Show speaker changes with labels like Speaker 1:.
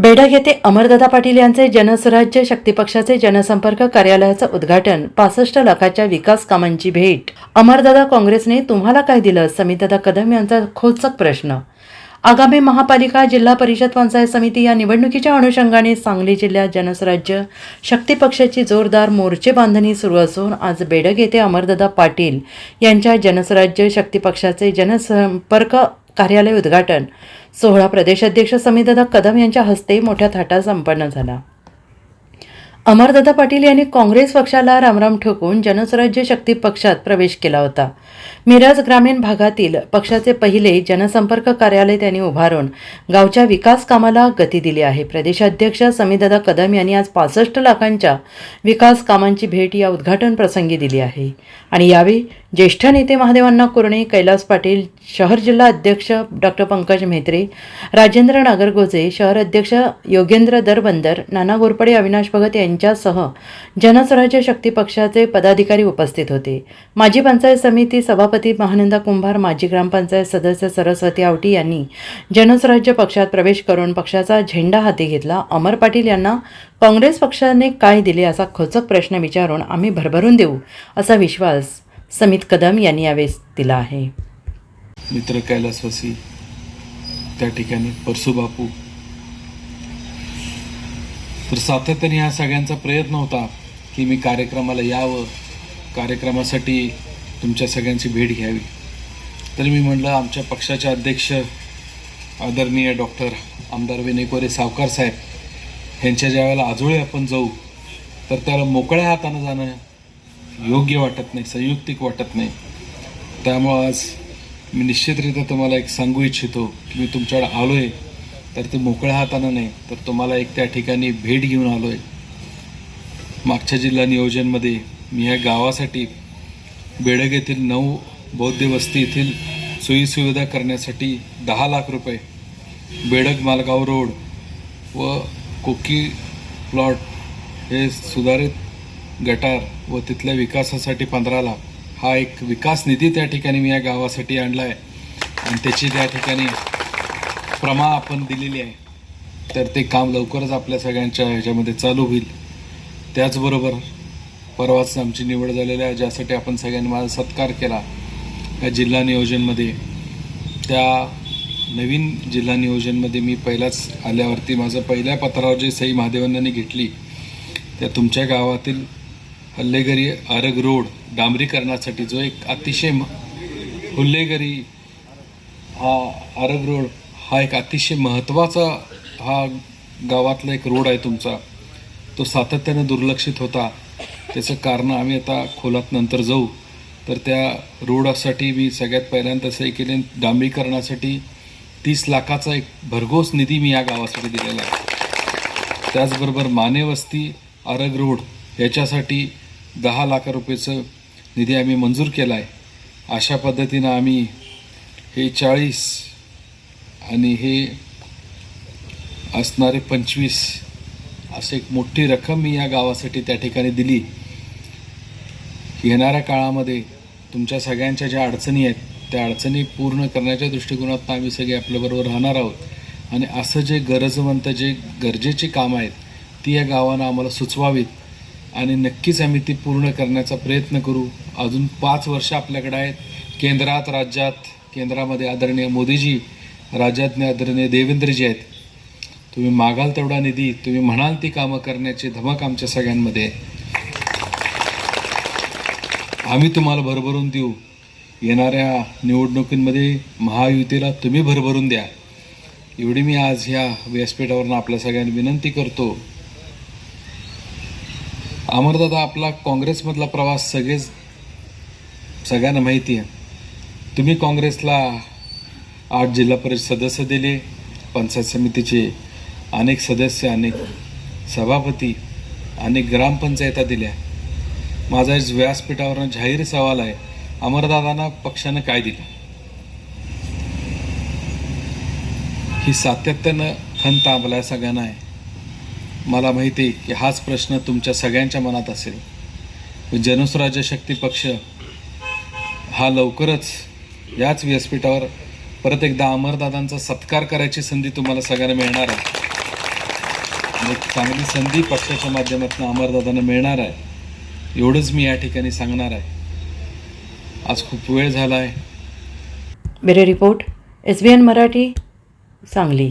Speaker 1: बेडग येथे अमरदादा पाटील यांचे जनस्वराज्य शक्ती पक्षाचे जनसंपर्क कार्यालयाचं उद्घाटन पासष्ट लाखाच्या विकास कामांची भेट. अमरदादा काँग्रेसने तुम्हाला काय दिलं? समितदादा कदम यांचा खोचक प्रश्न. आगामी महापालिका जिल्हा परिषद पंचायत समिती या निवडणुकीच्या अनुषंगाने सांगली जिल्ह्यात जनस्वराज्य शक्ती पक्षाची जोरदार मोर्चे बांधणी सुरू असून आज बेडग येथे अमरदादा पाटील यांच्या जनस्वराज्य शक्ती पक्षाचे जनसंपर्क कार्यालय उद्घाटन. सोहळा प्रदेशाध्यक्ष समितदादा कदम यांच्या हस्ते मोठ्या थाटात संपन्न झाला. अमरदादा पाटील यांनी काँग्रेस पक्षाला रामराम ठोकून जनस्वराज्य शक्ती पक्षात प्रवेश केला होता. मिरज ग्रामीण भागातील पक्षाचे पहिले जनसंपर्क कार्यालय त्यांनी उभारून गावच्या विकास कामाला गती दिली आहे. प्रदेशाध्यक्ष समीदादा कदम यांनी आज पासष्ट लाखांच्या विकास कामांची भेट या उद्घाटन प्रसंगी दिली आहे. आणि यावेळी ज्येष्ठ नेते महादेवांना कुरणे कैलास पाटील शहर जिल्हा अध्यक्ष डॉक्टर पंकज मेहत्रे राजेंद्र नागरगोजे शहर अध्यक्ष योगेंद्र दरबंदर नाना घोरपडे अविनाश भगत यांच्यासह जनस्वराज्य शक्ती पक्षाचे पदाधिकारी उपस्थित होते. माजी पंचायत समिती सभापती महानंदा कुंभार माजी ग्रामपंचायत सदस्य सरस्वती आवटी यांनी जनस्वराज्य पक्षात प्रवेश करून पक्षाचा झेंडा हाती घेतला. अमर पाटील यांना काँग्रेस पक्षाने काय दिले असा खोचक प्रश्न विचारून आम्ही भरभरून देऊ असा विश्वास समित कदम यांनी यावेळेस दिला आहे.
Speaker 2: मित्र कैलासवासी त्या ठिकाणी परसू बापू तर सातत्याने ह्या सगळ्यांचा प्रयत्न होता की मी कार्यक्रमाला यावं कार्यक्रमासाठी तुमच्या सगळ्यांची भेट घ्यावी. तर मी म्हणलं आमच्या पक्षाचे अध्यक्ष आदरणीय डॉक्टर आमदार विनयकोरे सावकार साहेब यांच्या ज्या वेळेला आजोळे आपण जाऊ तर त्याला मोकळ्या हातानं जाणं योग्य वाटत नाही संयुक्तिक वाटत नाही. त्यामुळं आज मी निश्चितरित्या तुम्हाला एक सांगू इच्छितो की मी तुमच्याकडे आलो आहे तर ते मोकळ्या हातानं नाही तर तुम्हाला एक त्या ठिकाणी भेट घेऊन आलो आहे मागच्या जिल्हा नियोजनमध्ये मी या गावासाठी बेडग येथील नऊ बौद्ध वस्ती येथील सोयीसुविधा करण्यासाठी दहा लाख रुपये बेडग मालगाव रोड व कोकी प्लॉट हे सुधारित गटार व तिथल्या विकासासाठी पंधरा लाख हा एक विकास निधी त्या ठिकाणी मी या गावासाठी आणला आहे आणि त्याची त्या ठिकाणी प्रमा आपण दिलेली आहे. तर ते काम लवकरच आपल्या सगळ्यांच्या ह्याच्यामध्ये चालू होईल. त्याचबरोबर परवाच आमची निवड झालेली आहे ज्यासाठी आपण सगळ्यांनी माझा सत्कार केला. या जिल्हा नियोजनमध्ये त्या नवीन जिल्हा नियोजनमध्ये मी पहिलाच आल्यावरती माझं पहिल्या पत्रावर जे सई महादेवांनी घेतली. त्या तुमच्या गावातील हल्लेगरी आरग रोड डांबरीकरणासाठी जो एक अतिशय हुल्लेगरी हा आरग रोड हा एक अतिशय महत्त्वाचा हा गावातला एक रोड आहे तुमचा. तो सातत्यानं दुर्लक्षित होता. त्याचं कारण आम्ही आता खोलात नंतर जाऊ. तर त्या रोडासाठी मी सगळ्यात पहिल्यांदा सही केले. डांबरीकरणासाठी तीस लाखाचा एक भरघोस निधी मी या गावासाठी दिलेला आहे. त्याचबरोबर मानेवस्ती आरग रोड याच्यासाठी दहा लाख रुपयेचं निधी आम्ही मंजूर केला आहे अशा पद्धतीनं आम्ही हे चाळीस आणि हे असणारे पंचवीस असे एक मोठी रक्कम मी या गावासाठी त्या ठिकाणी दिली. येणाऱ्या काळामध्ये तुमच्या सगळ्यांच्या ज्या अडचणी आहेत त्या अडचणी पूर्ण करण्याच्या दृष्टिकोनातून आम्ही सगळे आपल्याबरोबर राहणार आहोत. आणि असं जे गरजवंत जे गरजेची कामं आहेत ती या गावानं आम्हाला सुचवावीत. आणि नक्कीच आम्ही ती पूर्ण करण्याचा प्रयत्न करू. अजून पाच वर्ष आपल्याकडे आहेत. केंद्रात राज्यात केंद्रामध्ये आदरणीय मोदीजी राज्यातले आदरणीय देवेंद्रजी आहेत. तुम्ही मागाल तेवढा निधी तुम्ही म्हणाल ती कामं करण्याची धमक आमच्या सगळ्यांमध्ये आहे. आम्ही तुम्हाला भरभरून देऊ. येणाऱ्या निवडणुकींमध्ये महायुतीला तुम्ही भरभरून द्या. एवढी मी आज ह्या व्यासपीठावरून आपल्या सगळ्यांना विनंती करतो. अमरदादा आपला काँग्रेसमधला प्रवास सगळेच सगळ्यांना माहिती आहे. तुम्ही काँग्रेसला आठ जिल्हा परिषद सदस्य दिले पंचायत समितीचे अनेक सदस्य अनेक सभापती अनेक ग्रामपंचायता दिल्या. माझा आज जाहीर सवाल आहे अमरदादांना पक्षानं काय दिलं? ही सातत्यानं खंत आपल्या सगळ्यांना आहे. मला माहिती आहे की हाच प्रश्न तुमच्या सगळ्यांच्या मनात असेल. जनस्वराज्य शक्ती पक्ष हा लवकरच याच व्यासपीठावर परत एकदा अमरदादांचा सत्कार करायची संधी तुम्हाला सगळ्यांना मिळणार आहे. एक चांगली संधी पक्षाच्या माध्यमातून अमरदादांना मिळणार आहे. एवढंच मी या ठिकाणी सांगणार आहे. आज खूप वेळ झाला आहे.
Speaker 1: Bureau report S B N Marathi Sangli.